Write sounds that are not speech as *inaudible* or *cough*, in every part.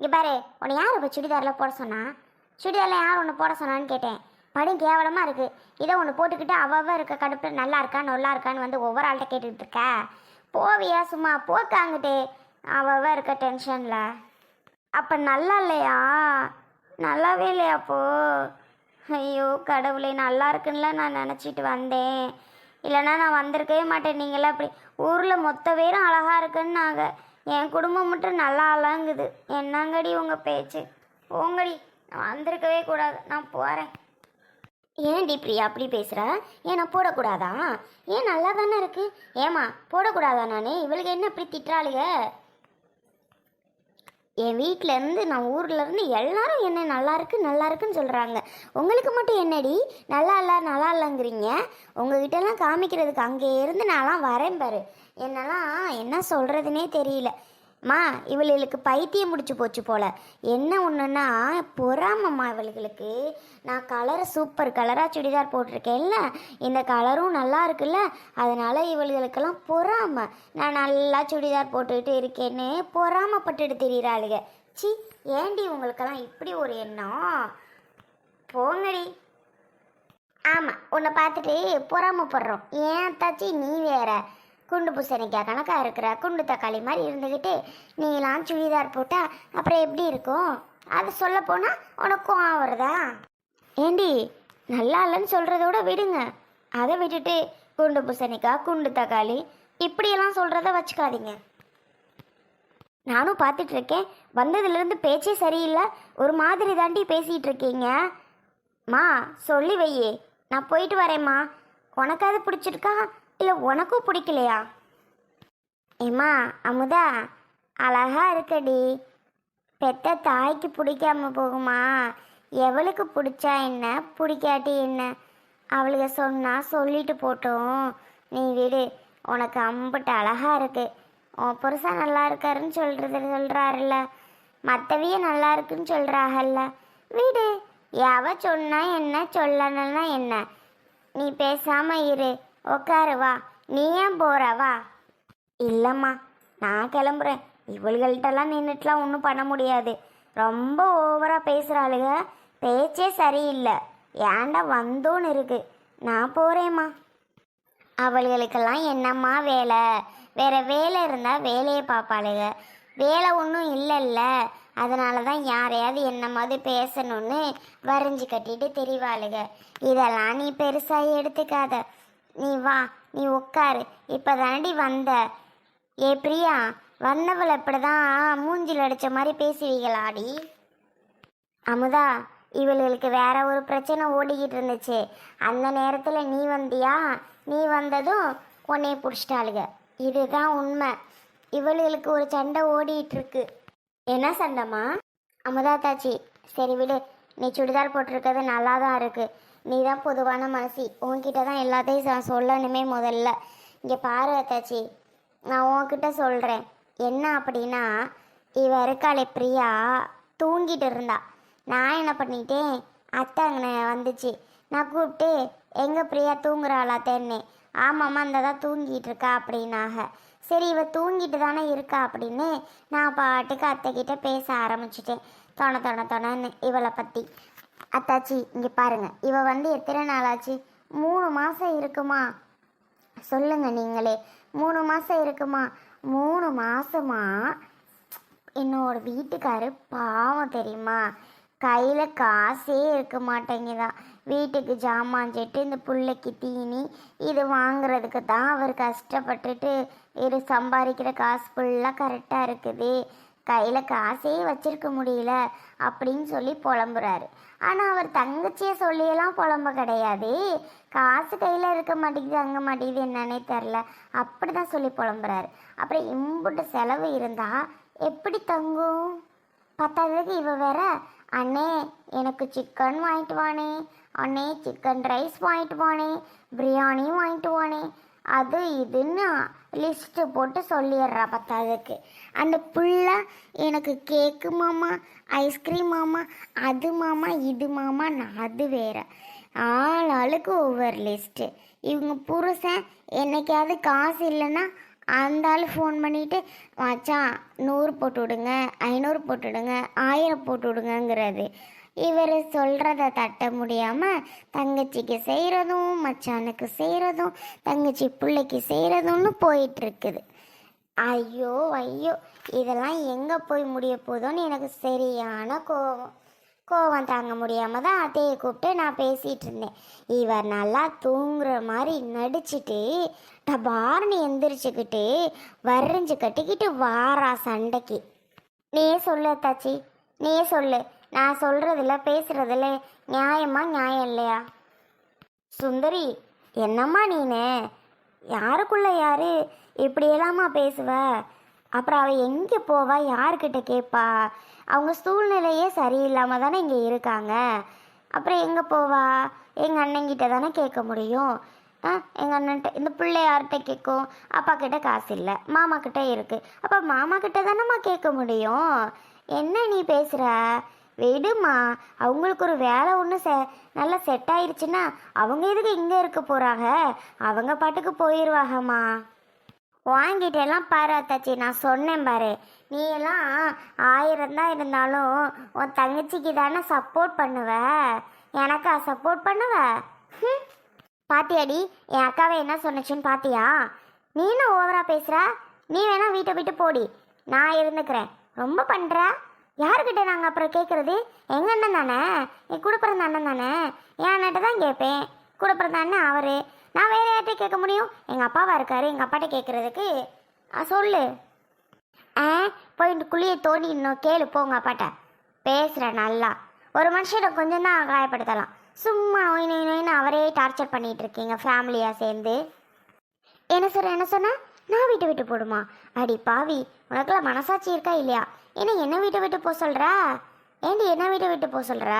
இங்கே பாரு உன்னை யார் இப்போ சுடிதாரில் போட சொன்னா? சுடிதாரில் யார் ஒன்று போட சொன்னான்னு கேட்டேன். படும் கேவலமாக இருக்குது இதை ஒன்று போட்டுக்கிட்டு அவ்வளோ இருக்க கடுப்பில் நல்லா இருக்கா நல்லா இருக்கான்னு வந்து ஒவ்வொரு ஆள்கிட்ட கேட்டுக்கிட்டு இருக்க? போவியா சும்மா போக்காங்கிட்டே. அவ்வளோ இருக்க டென்ஷனில் அப்போ நல்லா இல்லையா? நல்லாவே இல்லையா அப்போ? ஐயோ கடவுளே நல்லா இருக்குன்னுல நான் நினச்சிட்டு வந்தேன். இல்லைன்னா நான் வந்திருக்கவே மாட்டேன். நீங்களாம் அப்படி ஊரில் மொத்த பேரும் அழகாக இருக்குன்னாங்க. என் குடும்பம் மட்டும் நல்லா அழங்குது என்னங்கடி உங்கள் பேச்சு? போங்கடி. நான் வந்திருக்கவே கூடாது. நான் போகிறேன் ஏன்டி பிரியா அப்படி பேசுகிற ஏன் நான் போடக்கூடாதா? ஏன் நல்லா தானே இருக்கு? ஏமா போடக்கூடாதா நானே? இவளுக்கு என்ன இப்படி திட்டுறாளுக? என் வீட்டிலேருந்து நான் ஊர்லேருந்து எல்லாரும் என்ன நல்லா இருக்கு நல்லா இருக்குன்னு சொல்கிறாங்க உங்களுக்கு மட்டும் என்னடி? நல்லா இல்லை நல்லா இல்லைங்கிறீங்க. உங்ககிட்டலாம் காமிக்கிறதுக்கு அங்கே இருந்து நான்லாம் வரேன் பாரு. என்னெல்லாம் என்ன சொல்கிறதுனே தெரியல. மா இவளுக்கு பைத்தியம் முடிச்சு போச்சு போல. என்ன ஒன்றுன்னா பொறாமம்மா இவளுகளுக்கு. நான் கலரை சூப்பர் கலராக சுடிதார் போட்டிருக்கேன்ல. இந்த கலரும் நல்லா இருக்குல்ல. அதனால் இவளுகளுக்கெல்லாம் பொறாம. நான் நல்லா சுடிதார் போட்டுக்கிட்டு இருக்கேன்னு பொறாமப்பட்டுட்டு திரியிறாளுங்க சி ஏண்டி உங்களுக்கெல்லாம் இப்படி ஒரு எண்ணம்? போங்கடி. ஆமாம் உன்னை பார்த்துட்டு பொறாமப்படுறோம். ஏன் தாச்சி நீ வேற? குண்டு பூசணிக்காய் கணக்காக இருக்கிற குண்டு தக்காளி மாதிரி இருந்துக்கிட்டு நீலாம் சுடிதார் போட்டால் அப்புறம் எப்படி இருக்கும்? அது சொல்ல போனால் உனக்கும் ஆவறதா ஏண்டி நல்லா இல்லைன்னு சொல்கிறத விட விடுங்க. அதை விட்டுட்டு குண்டு பூசணிக்காய் குண்டு தக்காளி இப்படியெல்லாம் சொல்கிறத வச்சுக்காதீங்க. நானும் பார்த்துட்ருக்கேன். வந்ததுலேருந்து பேச்சே சரியில்லை. ஒரு மாதிரி தாண்டி பேசிகிட்டு இருக்கீங்க. மா சொல்லி வையே. நான் போயிட்டு வரேம்மா. உனக்காவது பிடிச்சிருக்கா? இல்லை உனக்கும் பிடிக்கலையா? ஏம்மா அமுதா அழகா இருக்கடி. பெத்த தாய்க்கு பிடிக்காம போகுமா? எவளுக்கு பிடிச்சா என்ன? பிடிக்காட்டி என்ன? அவளுக்கு சொன்னால் சொல்லிட்டு போட்டோம். நீ விடு உனக்கு அம்புட்டு அழகா இருக்கு. உன் புருஷன் நல்லா இருக்காருன்னு சொல்றது சொல்கிறாருல்ல மற்றவிய நல்லா இருக்குன்னு சொல்றாங்கல்ல வீடு எவ சொன்னா என்ன சொல்லணும்னா என்ன? நீ பேசாமல் இரு. உக்காரு வா. நீ ஏன் போற? வா. இல்லைம்மா நான் கிளம்புறேன். இவள்கள்ட்டெல்லாம் நின்றுட்டுலாம் ஒன்றும் பண்ண முடியாது. ரொம்ப ஓவராக பேசுகிறாளுக பேச்சே சரியில்லை. ஏண்டா வந்தோன்னு இருக்கு. நான் போகிறேம்மா அவள்களுக்கெல்லாம் என்னம்மா வேலை? வேற வேலை இருந்தால் வேலையை பார்ப்பாளுக. வேலை ஒன்றும் இல்லைல்ல. அதனால தான் யாரையாவது என்ன மாதிரி பேசணும்னு வரைஞ்சி கட்டிட்டு தெரிவாளுங்க இதெல்லாம் நீ பெருசாக எடுத்துக்காத. நீ வா நீ உட்காரு இப்போ தானடி வந்த. ஏ பிரியா வந்தவள் இப்படிதான் மூஞ்சில் அடித்த மாதிரி பேசுவீங்களாடி? அமுதா இவளுக்கு வேற ஒரு பிரச்சனை ஓடிக்கிட்டு இருந்துச்சு. அந்த நேரத்தில் நீ வந்தியா? நீ வந்ததும் உன்னைய பிடிச்சிட்டாளுங்க இதுதான் உண்மை. இவளுகளுக்கு ஒரு சண்டை ஓடிட்டு இருக்கு என்ன சண்டைம்மா? அமுதா தாச்சி சரி விடு. நீ சுடிதார் போட்டிருக்கிறது நல்லா தான் இருக்குது நீ தான் பொதுவான மனசி. உன்கிட்ட தான் எல்லாத்தையும் நான் சொல்லணுமே முதல்ல. இங்கே பாரு அத்தாச்சி. நான் உன்கிட்ட சொல்கிறேன் என்ன அப்படின்னா இவ இருக்காளே பிரியா தூங்கிட்டு இருந்தா. நான் என்ன பண்ணிட்டேன்? அத்தை அங்கே வந்துச்சு. நான் கூப்பிட்டு எங்கே பிரியா தூங்குறாளா தென்னே ஆமாம்மா அந்த தான் தூங்கிட்டு இருக்கா அப்படின்னாக சரி இவ தூங்கிட்டு தானே இருக்கா அப்படின்னு நான் பாட்டுக்கு அத்தைக்கிட்ட பேச ஆரம்பிச்சிட்டேன். தொண தொண தொணன்னு இவளை பற்றி அத்தாச்சி இங்கே பாருங்க. இவ வந்து எத்தனை நாள் ஆச்சு மூணு மாதம் இருக்குமா? சொல்லுங்க நீங்களே. மூணு மாதம் இருக்குமா? மூணு மாசமா? என்னோட வீட்டுக்காரு பாவம் தெரியுமா? கையில் காசே இருக்க மாட்டேங்குதான் வீட்டுக்கு ஜாமான் செட்டு இந்த பிள்ளைக்கு தீனி இது வாங்குறதுக்கு தான் அவர் கஷ்டப்பட்டுட்டு இரு சம்பாதிக்கிற காசு ஃபுல்லாக கரெக்டாக இருக்குது. கையில் காசே வச்சிருக்க முடியல அப்படின்னு சொல்லி புலம்புறாரு. ஆனால் அவர் தங்கச்சியை சொல்லியெல்லாம் புலம்ப கிடையாது. காசு கையில் இருக்க மாட்டேங்குது அங்கே மாட்டேங்குது என்னன்னே தெரில அப்படி தான் சொல்லி புலம்புறாரு. அப்புறம் இம்புட்டு செலவு இருந்தால் எப்படி தங்கும்? பத்தாததுக்கு இவ வேற அண்ணே எனக்கு சிக்கன் வாங்கிட்டு வானே அண்ணே சிக்கன் ரைஸ் வாங்கிட்டு வானே பிரியாணியும் வாங்கிட்டு வானே அது இதுன்னு லிஸ்ட்டு போட்டு சொல்லிடுறா பத்தாததுக்கு அந்த புள்ள எனக்கு கேக்கு மாமா ஐஸ்கிரீம் மாமா அது மாமா இது மாமா நான் அது வேற. ஆள் ஆளுக்கு ஒவ்வொரு லிஸ்ட்டு இவங்க புருஷன் என்னைக்காவது காசு இல்லைன்னா அந்த ஆள் ஃபோன் பண்ணிட்டு மச்சான் நூறு போட்டு விடுங்க ஐநூறு போட்டு விடுங்க ஆயிரம் போட்டு விடுங்கங்கிறது. இவர் சொல்கிறத தட்ட முடியாமல் தங்கச்சிக்கு செய்கிறதும் மச்சானுக்கு செய்கிறதும் தங்கச்சி பிள்ளைக்கு செய்கிறதும்னு போயிட்டுருக்குது. ஐயோ ஐயோ இதெல்லாம் எங்கே போய் முடிய போதோன்னு எனக்கு சரியான கோபம் கோவம் தாங்க முடியாமல் தான் அத்தையை கூப்பிட்டு நான் பேசிகிட்டு இருந்தேன் இவர் நல்லா தூங்குற மாதிரி நடிச்சிட்டு டபார்னு எந்திரிச்சுக்கிட்டு வரைஞ்சு கட்டிக்கிட்டு வாரா சண்டைக்கு. நீயே சொல்லு தாச்சி நீயே சொல்லு. நான் சொல்கிறதில்ல பேசுகிறதுல நியாயமா நியாயம் இல்லையா? சுந்தரி என்னம்மா நீனு? யாருக்குள்ள யார்? இப்படியெல்லாமா பேசுவ. அப்புறம் அவள் எங்கே போவா? யார்கிட்ட கேட்பா அவங்க சூழ்நிலையே சரியில்லாமல் தானே இங்கே இருக்காங்க. அப்புறம் எங்கே போவா? எங்கள் அண்ணங்கிட்ட தானே கேட்க முடியும். ஆ எங்கள் அண்ணன்ட்ட இந்த பிள்ளை யார்கிட்ட கேட்கும் அப்பா கிட்ட காசு இல்லை. மாமா கிட்ட இருக்குது அப்போ மாமா கிட்ட தானேம்மா கேட்க முடியும்? என்ன நீ பேசுகிற விடுமா? அவங்களுக்கு ஒரு வேலை ஒன்று செ நல்லா செட் ஆயிடுச்சுன்னா அவங்க எதுக்கு இங்கே இருக்க போகிறாங்க அவங்க பாட்டுக்கு போயிடுவாங்கம்மா வாங்கிட்டு எல்லாம் பாரு அத்தாச்சி நான் சொன்னேன் பாரு. நீ எல்லாம் ஆயிரம் தான் இருந்தாலும் உன் தங்கச்சிக்கு தானே சப்போர்ட் பண்ணுவ? எனக்கா சப்போர்ட் பண்ணுவ? பாத்தியாடி என் அக்காவை என்ன சொன்னச்சுன்னு பாத்தியா? நீ என்ன ஓவரா பேசுற? நீ வேணா வீட்டை விட்டு போடி. நான் இருந்துக்கிறேன். ரொம்ப பண்ணுற யாருக்கிட்ட நாங்கள் அப்புறம் கேட்குறது எங்கள் அண்ணன் தானே? என் கூட பிறந்த அண்ணன் தானே? என் அண்ணன்ட்ட தான் கேட்பேன் கூட பிறந்த அண்ணன் அவரு. நான் வேறு யார்கிட்ட கேட்க முடியும்? எங்கள் அப்பாவா இருக்காரு எங்கள் அப்பாட்ட கேட்குறதுக்கு சொல்லு. ஆ போயிட்டு குழியை தோண்டி இன்னும் கேளு போங்க அப்பாட்ட. பேசுகிற நல்லா. ஒரு மனுஷனை கொஞ்சம் தான் காயப்படுத்தலாம். சும்மா நோய் நோய் நோயின்னு அவரே டார்ச்சர் பண்ணிகிட்டு இருக்கீங்க ஃபேமிலியாக சேர்ந்து. என்ன சொல்ற என்ன சொன்ன? நான் வீட்டை விட்டு போடுமா? அடி பாவி உனக்குலாம் மனசாட்சி இருக்கா இல்லையா? என்ன என்ன வீட்டை விட்டு போக சொல்ற? ஏண்டி என்ன வீட்டை விட்டு போக சொல்ற?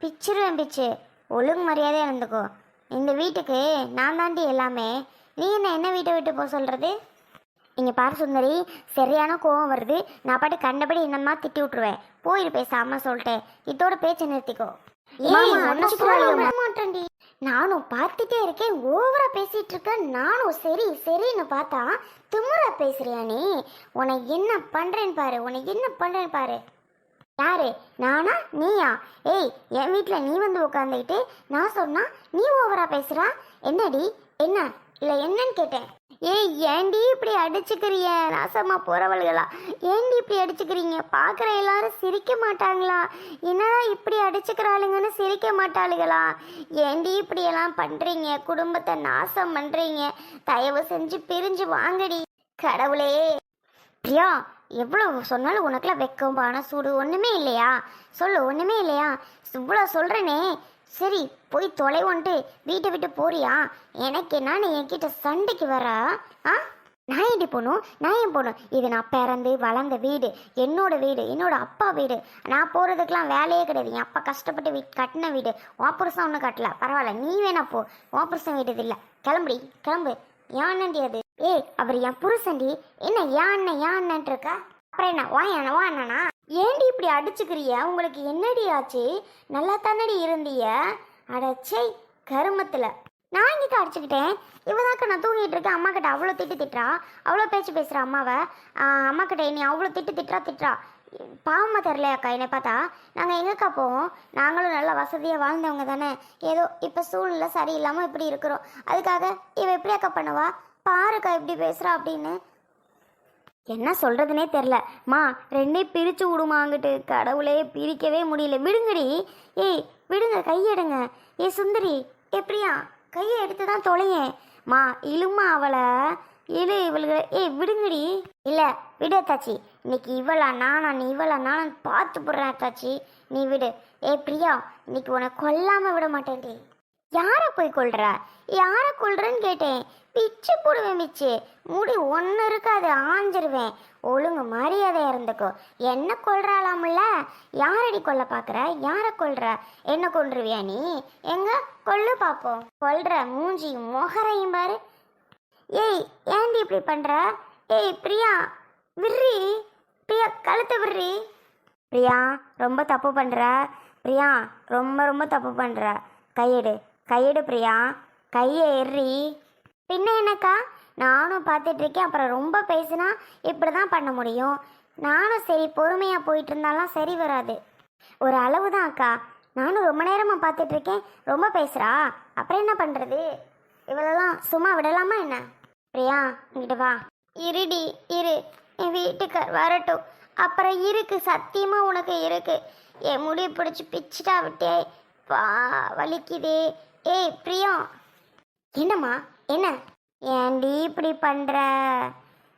பிச்சிருவேன் பிச்சு. ஒழுங்கு மரியாதையாக இருந்துக்கோ. இந்த வீட்டுக்கு நான் தாண்டி எல்லாமே. நீ என்ன என்ன வீட்டை விட்டு போக சொல்றது? இங்க பாரு சுந்தரி சரியான கோவம் வருது. நான் பாட்டு கண்டபடி என்னமா திட்டி விட்டுருவேன். போயிரு பேசாம சொல்லிட்டேன். இதோட பேச்சை நிறுத்திக்கோ. மாமா, மாட்டேன்டி. நானும் பார்த்துட்டே இருக்கேன். ஓவரா பேசிட்டு இருக்க நானும் சரி சரின்னு பார்த்தா திமுறா பேசுறியா நீ? உன்னை என்ன பண்றேன்னு பாரு உன்னை என்ன பண்றேன்னு பாரு. யாரு? நானா? நீயா? ஏய் என் வீட்டில் நீ வந்து உட்காந்துக்கிட்டு நான் சொன்னா நீ ஓவரா பேசுறா? என்னடி? என்ன? இல்லை என்னன்னு கேட்டேன். ஏய் ஏண்டி இப்படி அடிச்சுக்கிறிய? நாசமா போறவளுகளா. ஏண்டி இப்படி அடிச்சுக்கிறீங்க? பார்க்குற எல்லாரும் சிரிக்க மாட்டாங்களா? என்னடா இப்படி அடிச்சுக்கிறாளுங்கன்னு சிரிக்க மாட்டாளுகளா? ஏண்டி இப்படி எல்லாம் பண்றீங்க? குடும்பத்தை நாசம் பண்றீங்க. தயவு செஞ்சு பிரிஞ்சு வாங்கடி. கடவுளே. பிரியா எவ்வளவு சொன்னாலும் உனக்குலாம் வெக்கம்பான சூடு ஒன்றுமே இல்லையா? சொல்லு ஒன்றுமே இல்லையா? இவ்வளோ சொல்கிறேனே சரி போய் தொலைவன்ட்டு வீட்டை விட்டு போறியா? எனக்கு என்னன்னு என்கிட்ட சண்டைக்கு வர? ஆ? நான் ஏண்டி போகணும்? நான் ஏன் போகணும்? இது நான் பிறந்து வளர்ந்த வீடு என்னோட வீடு என்னோட அப்பா வீடு. நான் போகிறதுக்கெலாம் வேலையே கிடையாது. என் அப்பா கஷ்டப்பட்டு வீ கட்டின வீடு. உன் ஒன்றும் கட்டல. பரவாயில்ல நீ வேணா போ. உன் வீடு இது இல்லை. கிளம்புடி கிளம்பு. ஏன் அது? ஏய் அவர் என் புருஷண்டி என்ன ஏன் அண்ணன் ஏன் அண்ணன்ட்டு இருக்கா? அப்புறம் என்ன வா என்னவா வா ஏண்டி இப்படி அடிச்சுக்கிறிய? உங்களுக்கு என்னடி ஆச்சு? நல்லா தானடி இருந்திய? அடச்சை கருமத்தில். நான் இங்கே அடிச்சுக்கிட்டேன்? இவதாக்க நான் தூங்கிட்டு இருக்கேன். அம்மா கிட்ட அவ்வளோ திட்டு திட்டுறா. அவ்வளோ பேச்சு பேசுகிறா அம்மாவை. அம்மா கிட்ட நீ அவ்வளோ திட்டு திட்டுறா திட்டுறா. பாவமாக தெரிலையாக்கா என்னை பார்த்தா. நாங்கள் எங்கக்கா போவோம்? நாங்களும் நல்ல வசதியாக வாழ்ந்தவங்க தானே. ஏதோ இப்போ சூழ்நிலை சரியில்லாமல் இப்படி இருக்கிறோம். அதுக்காக இவ எப்படி அக்கா பண்ணுவா? பாருக்கா எப்படி பேசுகிறா அப்படின்னு. என்ன சொல்றதுனே தெரில. மா ரெண்டையும் பிரிச்சு விடுமாங்கிட்டு கடவுளே பிரிக்கவே முடியல. விடுங்கடி. ஏய் விடுங்க கையெடுங்க. ஏ சுந்தரி எப்படியா? கையை எடுத்து தான் தொலையேன் மா இழுமா அவளை. இழு இவளுக்கு ஏய் விடுங்கடி. இல்லை விடு தாச்சி இன்னைக்கு இவளா நானா நீ இவளா நானும் பார்த்து போடுறேன் தாச்சி நீ விடு. ஏ பிரியா இன்னைக்கு உன்னை கொல்லாம விட மாட்டேன்டி. யாரை போய் கொள்ற யாரை கொள்றன்னு கேட்டேன். பிச்சு போடுவேன் பிச்சு. முடி ஒன்று இருக்காது ஆஞ்சிருவேன். ஒழுங்கு மரியாதை இருந்துக்கோ. என்ன கொள்றாளாம்ல யாரடி கொல்ல பார்க்குற யாரை கொள்ற என்ன கொன்றுவியா நீ? எங்க? கொல்லு பார்ப்போம் கொல்ற மூஞ்சி மொகரையும் பாரு. ஏய் ஏண்டி இப்படி பண்ற? ஏய் பிரியா விர்ரி பிரியா கழுத்தை விர்ரி பிரியா ரொம்ப தப்பு பண்ற. பிரியா ரொம்ப ரொம்ப தப்பு பண்ற. கையெடு. கையெடு பிரியா. கையை எறி. பின்ன என்னக்கா? நானும் பார்த்துட்ருக்கேன். அப்புறம் ரொம்ப பேசினா இப்படி தான் பண்ண முடியும். நானும் சரி பொறுமையாக போயிட்டு இருந்தாலும் சரி வராது. ஒரு அளவு தான் அக்கா நானும் ரொம்ப நேரமாக பார்த்துட்ருக்கேன். ரொம்ப பேசுகிறா அப்புறம் என்ன பண்ணுறது இவளெல்லாம் சும்மா விடலாமா என்ன? பிரியா இங்கிட்டு வா. இருடி இரு. என் வீட்டுக்கார் வரட்டும். அப்புறம் இருக்கு. சத்தியமாக உனக்கு இருக்கு. என் முடி பிடிச்சி பிச்சுட்டா விட்டே. வா வலிக்குதே. ஏய் பிரியா. என்னம்மா? என்ன? ஏன்டி இப்படி பண்ணுற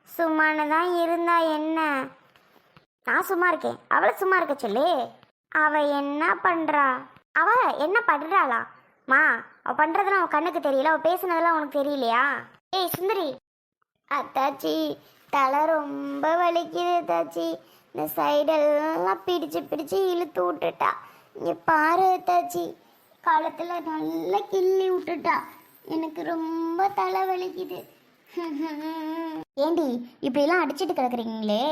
சும்மானு தான் இருந்தா என்ன? நான் சும்மா இருக்கேன். அவளை சும்மா இருக்க சொல்லு. அவ என்ன பண்ணுறா அவ என்ன பண்ணுறாளா மா அவ பண்ணுறதுலாம் அவன் கண்ணுக்கு தெரியல. அவள் பேசுனதெல்லாம் உனக்கு தெரியலையா? ஏய் சுந்தரி. அத்தாச்சி தலை ரொம்ப வலிக்குது அத்தாச்சி. இந்த சைடெல்லாம் பிடிச்சு பிடிச்சு இழுத்து விட்டுட்டா. இங்கே பாரு அத்தாச்சி. காலத்துல நல்லா கிள்ளி விட்டுட்டா. எனக்கு ரொம்ப தலை வலிக்குது. *laughs* ஏண்டி இப்படிலாம் அடிச்சிட்டு கிடக்குறீங்களே?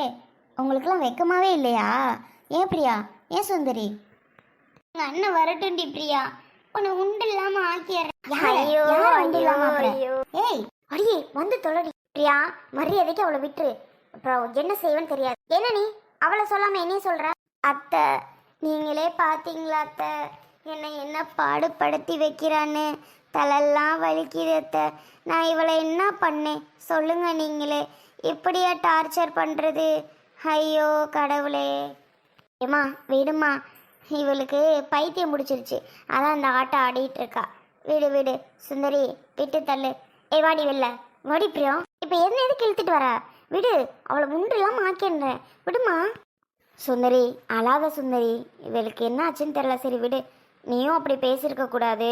உங்களுக்குலாம் வெக்கமாவே இல்லையா? ஏன் பிரியா? ஏன் சுந்தரி? உங்க அண்ணன் வரட்டும்டி பிரியா. உன்னை உண்டு இல்லாம ஆக்கிடுறேன். ஏய் அடியே வந்து தொலைடி. பிரியா மரியாதைக்கு அவளை விட்டுரு. அப்புறம் என்ன செய்வேன்னு தெரியாது. என்ன நீ? அவளை சொல்லாம என்னையும் சொல்ற? அத்தை நீங்களே பாத்தீங்களா அத்தை? என்னை என்ன பாடுபடுத்தி வைக்கிறான்னு? தலெல்லாம் வலிக்கிறத நான் இவளை என்ன பண்ணேன்? சொல்லுங்க நீங்களே. இப்படியா டார்ச்சர் பண்ணுறது ஐயோ கடவுளே. ஏம்மா விடுமா இவளுக்கு பைத்தியம் முடிச்சிருச்சு அதான் அந்த ஆட்டம் ஆடிட்டு இருக்கா. விடு விடு. சுந்தரி விட்டு தள்ளு. ஏ வாடி வெளில. வாடி பிரியம் இப்போ என்ன எதுக்கு இழுத்துட்டு வர? விடு. அவளை முன்றெல்லாம் மாக்கின்றேன் விடுமா சுந்தரி அழாத சுந்தரி. இவளுக்கு என்ன ஆச்சுன்னு தெரில சரி விடு. நீயும் அப்படி பேசியிருக்க கூடாது.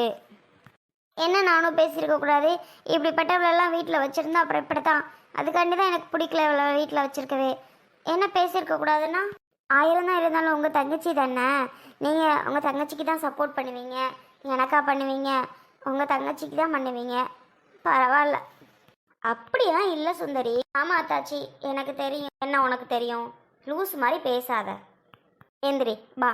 என்ன நானும் பேசியிருக்க கூடாது? இப்படிப்பட்டவளெல்லாம் வீட்டில் வச்சுருந்தா அப்புறம் இப்படி தான் அதுக்காண்டி தான் எனக்கு பிடிக்கல இவ்வளோ வீட்டில் வச்சிருக்கவே. என்ன பேசியிருக்க கூடாதுன்னா? ஆயிரம் தான் இருந்தாலும் உங்கள் தங்கச்சி தானே? நீங்கள் உங்கள் தங்கச்சிக்கு தான் சப்போர்ட் பண்ணுவீங்க. எனக்கா பண்ணுவீங்க. உங்கள் தங்கச்சிக்கு தான் பண்ணுவீங்க. பரவாயில்ல. அப்படியெல்லாம் இல்லை சுந்தரி. ஆமாம் அத்தாச்சி. எனக்கு தெரியும். என்ன உனக்கு தெரியும்? லூஸ் மாதிரி பேசாத. எந்திரி பா